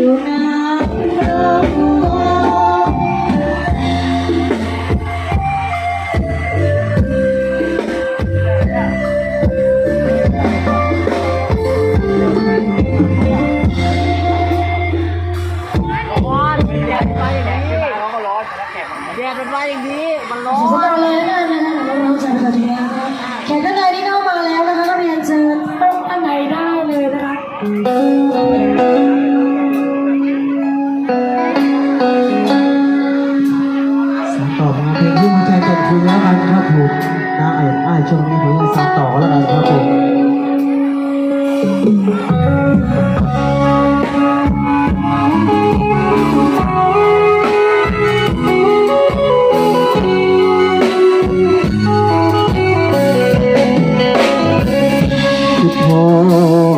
แดดไปอย่างนี้เราก็ร้อนแดดมันไปอย่างนี้ มันร้อขอแสดนงเลยนะนะคะน้องๆจากประเทศนะคะแขกท่านใดที่เข้ามาแล้วนะคะก็เรียนเชิญโต๊ะท่านใดได้เลยนะคะ หัวใจเป็นคุณแล้วกันครับผมนะไอ้ไอ้ช่วงนี้ผมจะสานต่อแล้วกันครับผมคิดทอ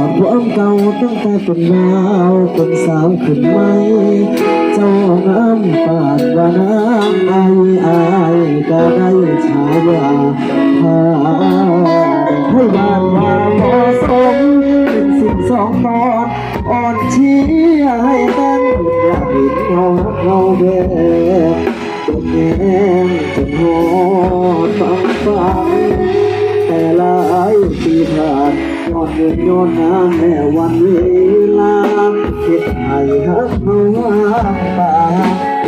ดความเก่าตั้งแต่เป็นนาวเป็นสาวขึ้นไหม เจ้างามปากว่าน้ำไอไอ พาให้บ้านว่าเหมาะสมเป็นสิ่งสองนอนอ่อนเชียให้ตั้งอยากเห็นเงาเราแบบเป็นแง่จนหอนฟังฟังแต่หลายปีผ่านย้อนเงินย้อนน้ำแม่วันเวลาเก็บให้หักเฮาว่าตา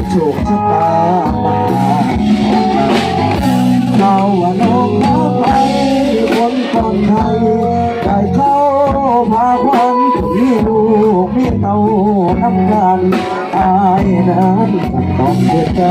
โชคชะตา คนก่องไทยได้เข้าพาควันมีลูกมีเต้าทำงานอายนั้นต้องเสียใจ